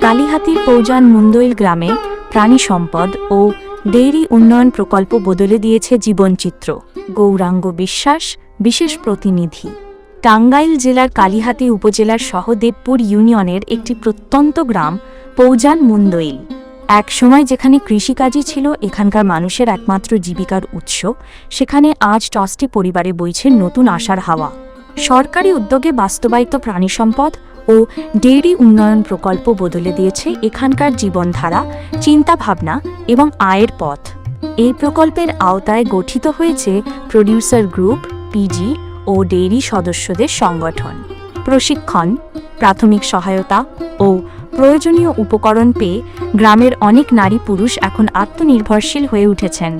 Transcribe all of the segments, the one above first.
কালীহাতির পৌজান মুন্দইল গ্রামে প্রাণী সম্পদ ও ডেইরি উন্নয়ন প্রকল্প বদলে দিয়েছে জীবনচিত্র, গৌরাঙ্গ বিশ্বাস, বিশেষ প্রতিনিধি। টাঙ্গাইল জেলার কালীহাতি উপজেলার সহদেবপুর ইউনিয়নের একটি প্রত্যন্ত গ্রাম, পৌজান মুন্দইল এক সময় যেখানে কৃষিকাজই ছিল, এখানকার মানুষের একমাত্র জীবিকার উৎস, সেখানে আজ টসটি পরিবারে বইছে নতুন আশার হাওয়া। সরকারি উদ্যোগে বাস্তবায়িত প্রাণী সম্পদ ও ডেইরি উন্নয়ন প্রকল্প বদলে দিয়েছে এখানকার জীবনধারা, চিন্তাভাবনা এবং আয়ের পথ। এই প্রকল্পের আওতায় গঠিত হয়েছে প্রডিউসার গ্রুপ, পিজি ও ডেইরি সদস্যদের সংগঠন। প্রশিক্ষণ, প্রাথমিক সহায়তা ও প্রয়োজনীয় উপকরণ পেয়ে গ্রামের অনেক নারী পুরুষ এখন আত্মনির্ভরশীল হয়ে উঠেছেন।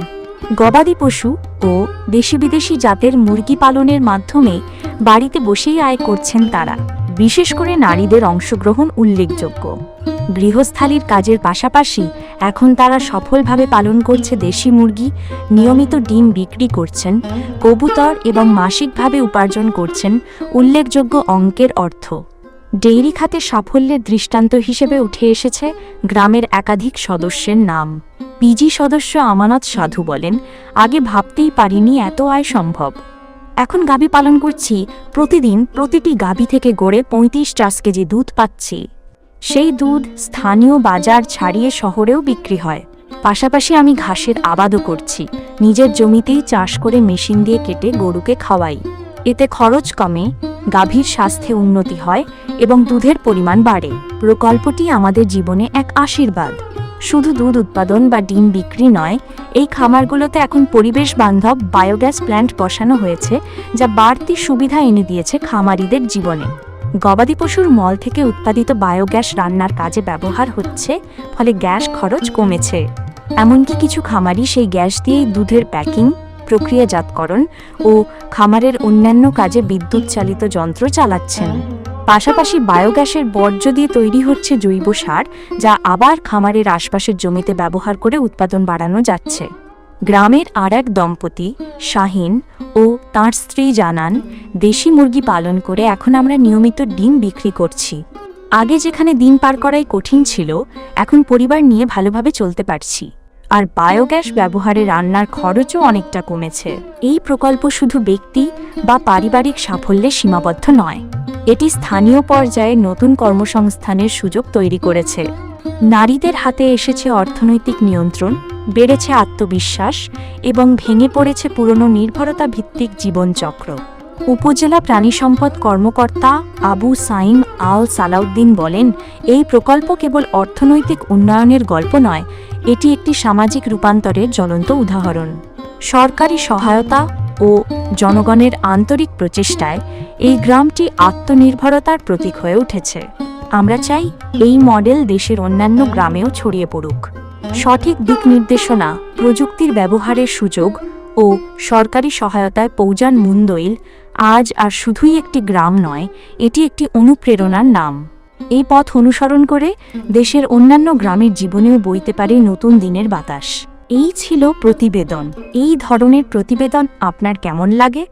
গবাদি পশু ও দেশি বিদেশি জাতের মুরগি পালনের মাধ্যমে বাড়িতে বসেই আয় করছেন তারা। বিশেষ করে নারীদের অংশগ্রহণ উল্লেখযোগ্য। গৃহস্থালির কাজের পাশাপাশি এখন তারা সফলভাবে পালন করছে দেশি মুরগি, নিয়মিত ডিম বিক্রি করছেন, কবুতর এবং মাসিকভাবে উপার্জন করছেন উল্লেখযোগ্য অঙ্কের অর্থ। ডেইরি খাতে সাফল্যের দৃষ্টান্ত হিসেবে উঠে এসেছে গ্রামের একাধিক সদস্যের নাম। পিজি সদস্য আমানত সাধু বলেন, আগে ভাবতেই পারিনি এত আয় সম্ভব। এখন গাবি পালন করছি, প্রতিদিন প্রতিটি গাবি থেকে গড়ে পঁয়ত্রিশ চাষ কেজি দুধ পাচ্ছি। সেই দুধ স্থানীয় বাজার ছাড়িয়ে শহরেও বিক্রি হয়। পাশাপাশি আমি ঘাসের আবাদও করছি, নিজের জমিতেই চাষ করে মেশিন দিয়ে কেটে গরুকে খাওয়াই। এতে খরচ কমে, গাভীর স্বাস্থ্যে উন্নতি হয় এবং দুধের পরিমাণ বাড়ে। প্রকল্পটি আমাদের জীবনে এক আশীর্বাদ। শুধু দুধ উৎপাদন বা ডিম বিক্রি নয়, এই খামারগুলোতে এখন পরিবেশ বান্ধব বায়োগ্যাস প্ল্যান্ট বসানো হয়েছে, যা বাড়তি সুবিধা এনে দিয়েছে খামারিদের জীবনে। গবাদি পশুর মল থেকে উৎপাদিত বায়োগ্যাস রান্নার কাজে ব্যবহার হচ্ছে, ফলে গ্যাস খরচ কমেছে। এমনকি কিছু খামারি সেই গ্যাস দিয়েই দুধের প্যাকিং, প্রক্রিয়াজাতকরণ ও খামারের অন্যান্য কাজে বিদ্যুৎ চালিত যন্ত্র চালাচ্ছেন। পাশাপাশি বায়োগ্যাসের বর্জ্য দিয়ে তৈরি হচ্ছে জৈব সার, যা আবার খামারের আশপাশের জমিতে ব্যবহার করে উৎপাদন বাড়ানো যাচ্ছে। গ্রামের আর এক দম্পতি, শাহিন, ও তাঁর স্ত্রী জানান, দেশি মুরগি পালন করে এখন আমরা নিয়মিত ডিম বিক্রি করছি। আগে যেখানে দিন পার করাই কঠিন ছিল, এখন পরিবার নিয়ে ভালোভাবে চলতে পারছি। আর বায়োগ্যাস ব্যবহারে রান্নার খরচও অনেকটা কমেছে। এই প্রকল্প শুধু ব্যক্তি বা পারিবারিক সাফল্যে সীমাবদ্ধ নয়। এটি স্থানীয় পর্যায়ে নতুন কর্মসংস্থানের সুযোগ তৈরি করেছে। নারীদের হাতে এসেছে অর্থনৈতিক নিয়ন্ত্রণ, বেড়েছে আত্মবিশ্বাস এবং ভেঙে পড়েছে পুরনো নির্ভরতা ভিত্তিক জীবনচক্র। উপজেলা প্রাণী সম্পদ কর্মকর্তা আবু সাইম আল সালাউদ্দিন বলেন, এই প্রকল্প কেবল অর্থনৈতিক উন্নয়নের গল্প নয়, এটি একটি সামাজিক রূপান্তরের জ্বলন্ত উদাহরণ। সরকারি সহায়তা ও জনগণের আন্তরিক প্রচেষ্টায় এই গ্রামটি আত্মনির্ভরতার প্রতীক হয়ে উঠেছে। আমরা চাই এই মডেল দেশের অন্যান্য গ্রামেও ছড়িয়ে পড়ুক। সঠিক দিক নির্দেশনা, প্রযুক্তির ব্যবহারের সুযোগ ও সরকারি সহায়তায় পৌজান মুন্দইল আজ আর শুধুই একটি গ্রাম নয়, এটি একটি অনুপ্রেরণার নাম। এই পথ অনুসরণ করে দেশের অন্যান্য গ্রামের জীবনেও বইতে পারে নতুন দিনের বাতাস। এই ছিল প্রতিবেদন। এই ধরনের প্রতিবেদন আপনার কেমন লাগে?